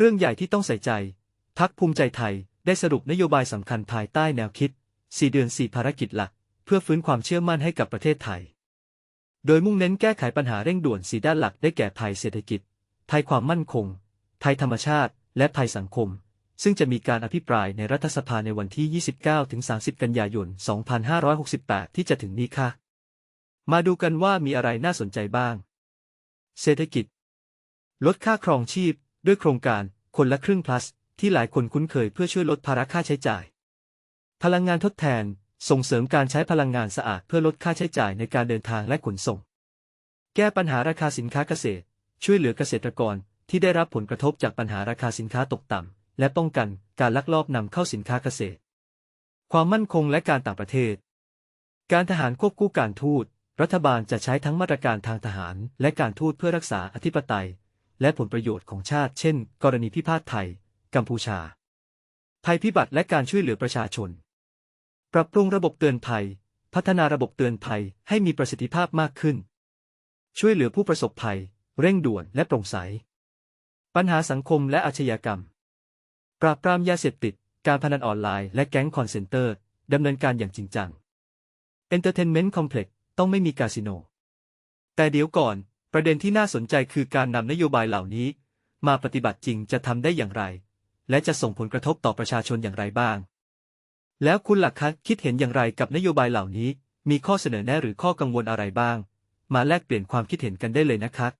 เรื่องใหญ่ที่ต้องใส่ใจ พักภูมิใจไทยได้สรุปนโยบายสำคัญภายใต้แนวคิด 4 เดือน 4 ภารกิจหลัก เพื่อฟื้นความเชื่อมั่นให้กับประเทศไทย โดยมุ่งเน้นแก้ไขปัญหาเร่งด่วน 4 ด้านหลักได้แก่ภัยเศรษฐกิจ ภัยความมั่นคง ภัยธรรมชาติ และภัยสังคม ซึ่งจะมีการอภิปรายในรัฐสภาในวันที่ 29-30 กันยายน 2568 ที่จะถึงนี้ค่ะ มาดูกันว่ามีอะไรน่าสนใจบ้าง เศรษฐกิจ ลดค่าครองชีพ ด้วยโครงการคนละครึ่ง plus ที่หลายคนคุ้นเคยเพื่อช่วยลดภาระค่าใช้จ่าย พลังงานทดแทน ส่งเสริมการใช้พลังงานสะอาดเพื่อลดค่าใช้จ่ายในการเดินทางและขนส่ง แก้ปัญหาราคาสินค้าเกษตร ช่วยเหลือเกษตรกรที่ได้รับผลกระทบจากปัญหาราคาสินค้าตกต่ำ และป้องกันการลักลอบนำเข้าสินค้าเกษตร ความมั่นคงและการต่างประเทศ การทหารควบคู่การทูต รัฐบาลจะใช้ทั้งมาตรการทางทหาร และการทูตเพื่อรักษาอธิปไตย และผลประโยชน์ของชาติ เช่น กรณีพิพาทไทย กัมพูชา ภัยพิบัติและการช่วยเหลือประชาชน ปรับปรุงระบบเตือนภัย พัฒนาระบบเตือนภัยให้มีประสิทธิภาพมากขึ้น ช่วยเหลือผู้ประสบภัย เร่งด่วนและโปร่งใส ปัญหาสังคมและอาชญากรรม ปราบปรามยาเสพติด การพนันออนไลน์และแก๊งคอนเซนเตอร์ดำเนินการอย่างจริงจัง Entertainment Complex ต้องไม่มีคาสิโน แต่เดี๋ยวก่อน ประเด็นที่น่าสนใจคือการนำนโยบายเหล่านี้ มาปฏิบัติจริงจะทำได้อย่างไร และจะส่งผลกระทบต่อประชาชนอย่างไรบ้าง แล้วคุณหลักคะคิดเห็นอย่างไรกับนโยบายเหล่านี้ มีข้อเสนอแนะหรือข้อกังวลอะไรบ้าง มาแลกเปลี่ยนความคิดเห็นกันได้เลยนะครับ